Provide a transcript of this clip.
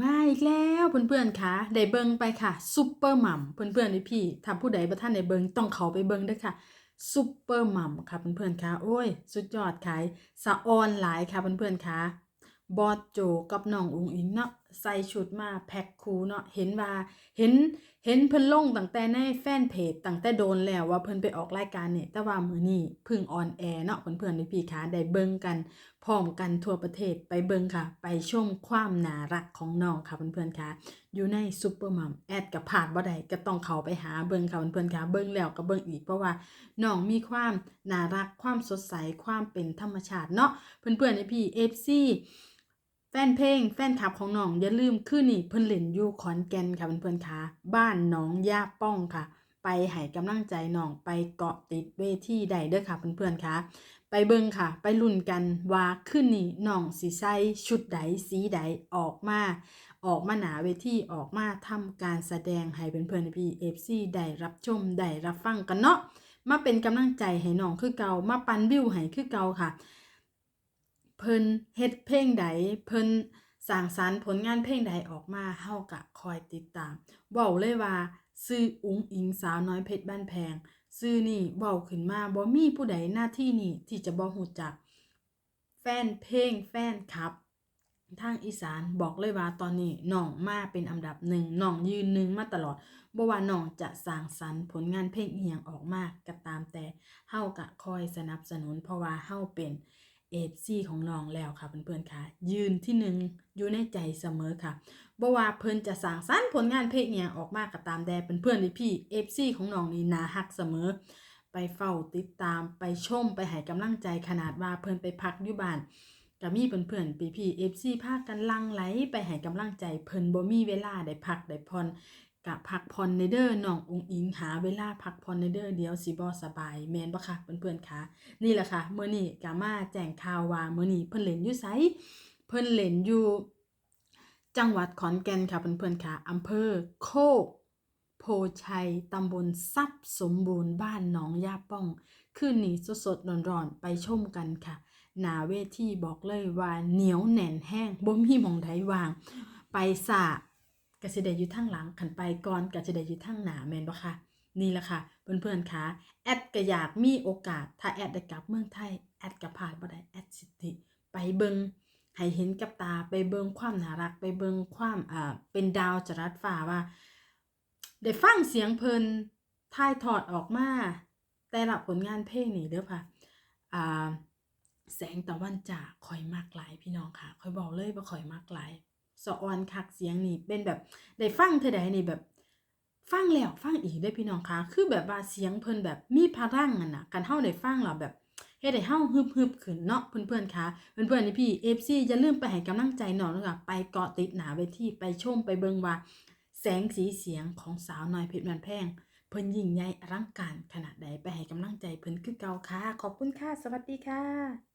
มาอีกแล้วเพื่อนๆค่ะได้เบิงไปค่ะซุปเปอร์มัมเพื่อนๆพี่ๆถ้าผู้ใดบ่ท่านได้เบิงต้องเขาไปเบิงด้วยค่ะซุปเปอร์มัมค่ะเพื่อนๆค่ะโอ้ย สุดยอดขายสะออนหลายค่ะเพื่อนๆค่ะบอสโจกับน้องอุงอิงเนาะ ใส่ชุดมาแพ็คคูเนาะเห็นว่าเห็นเห็นเพิ่นลงตั้งแต่ในแฟนเพจตั้งแต่โดนแล้วว่าเพิ่นไปออกรายการเนี่ยแต่ว่ามื้อนี้พึ่งออนแอร์เนาะเพื่อนๆพี่ๆค่ะได้เบิงกันพร้อมกันทั่วประเทศไปเบิงค่ะ ไปชมความน่ารักของน้องค่ะเพื่อนๆค่ะอยู่ในซุปเปอร์มัมแอดกับผ่านบ่ได้ก็ต้องเข้าไปหาเบิ่งค่ะเพื่อนๆค่ะเบิ่งแล้วก็เบิ่งอีกเพราะว่าน้องมีความน่ารักความสดใสความเป็นธรรมชาติเนาะเพื่อนๆในพี่ FC แฟนเพลงแฟนคลับของน้องอย่าลืมคือนี่เพิ่นเล่นอยู่ขอนแก่นค่ะเพื่อนๆค่ะบ้านหนองย่าป้องค่ะ ไปให้กำลังใจน้องไปเกาะติดเวทีใดเด้อค่ะเพื่อนๆค่ะ ไปเบิ่งค่ะ ไปลุ้นกันว่าคืนนี้น้องสิใส่ชุดใดสีใดออกมา ออกมาหนาเวทีออกมาทำการแสดงให้เพื่อนๆพี่เอฟซีได้รับชมได้รับฟังกันเนาะมาเป็นกำลังใจให้น้องคือเก่ามาปันวิวให้คือเก่าค่ะ เพิ่นเฮ็ดเพลงใดเพิ่นสร้างสรรค์ผลงานเพลงใดออกมาเฮากะคอยติดตามเว้าเลยว่าซื้ออุ๋งอิงสาวน้อยเพชรบ้านแพงซื้อนี่เว้าขึ้นมาบ่มีผู้ใดหน้าที่นี่ที่จะบ่ฮู้จัก แฟนเพลงแฟนคลับ ทางอีสานบอกเลยว่าตอนนี้น้องมาเป็นอันดับหนึ่งน้องยืนหนึ่งมาตลอดบ่ว่าน้องจะสร้างสรรค์ผลงานเพลงอีหยังออกมาก็ตามแต่เฮาก็คอยสนับสนุนเพราะว่าเฮาเป็น เอฟซีของน้องแล้วค่ะเพื่อนๆค่ะ ยืนที่หนึ่งอยู่ในใจเสมอค่ะบ่ว่าเพิ่นจะสร้างสรรค์ผลงานเพลงอีหยังออกมาก็ตามแต่เพื่อนๆพี่เอฟซีของน้องนี่น่าฮักเสมอ ไปเฝ้าติดตามไปชมไปให้กำลังใจขนาดว่าเพิ่นไปพักอยู่บ้านก็มีเพื่อนๆปีพี่เอฟซีพากันลังไหลไปให้กำลังใจเพิ่นบ่มีเวลาได้พักได้ผ่อน กะพักผ่อนในเด้อน้ององอิงหาเวลาพักผ่อนในเด้อเดี๋ยวสิบ่สบายแม่นบ่คะเพื่อนๆคะนี่แหละค่ะมื้อนี้ก็มาแจ้งข่าวว่ามื้อนี้เพิ่นเล่นอยู่ไสเพิ่นเล่นอยู่ จังหวัดขอนแก่นค่ะเพื่อนๆค่ะอำเภอโคกโพชัยตำบลทรัพย์สมบูรณ์บ้านหนองยาป้องคืนนี้สดๆร้อนๆไปชมกันค่ะหนาเวทีบอกเลยว่าเหนียวแน่นแห้งบ่มีหมองไดวาง ไปสะ กสิได้อยู่ทางหลังขันไปก่อนกสิได้อยู่ทางหนาแมนบ่คะนี่แหละค่ะเพื่อนๆคะแอดก็อยากมีโอกาส ถ้าแอดได้กลับเมืองไทยแอดก็พาดบ่ได้แอดสิติไปเบิงให้เห็นกับตาไปเบิงความน่ารัก ไปเบิงความอ่าเป็นดาวจรัสฟ้าว่า ได้ฟังเสียงเพิ่นถ่ายทอดออกมาแต่ละผลงานเพลงนี่เด้อค่ะอ่าแสงตะวันจ่าคอยมากหลายพี่น้องค่ะคอยบอกเลยว่าคอยมากหลาย สะออนคักเสียงนี่เป็นแบบได้ฟังเท่าใดนี่แบบฟังแล้วฟังอีกได้พี่น้องคะคือแบบว่าเสียงเพิ่นแบบมีพลังอะนะกันเฮาได้ฟังแล้วแบบเฮ็ดให้เฮาฮึบๆขึ้นเนาะเพื่อนๆค่ะเพื่อนๆนี่พี่ FC อย่าลืมไปให้กำลังใจน้องด้วยค่ะไปเกาะติดหนาเวทีไปชมไปเบิ่งว่า แสงสีเสียงของสาวน้อยเพชรแมนแพงเพิ่นยิ่งใหญ่อลังการขนาดใดไปให้กำลังใจเพิ่นคือเก่าค่ะขอบคุณค่ะสวัสดีค่ะ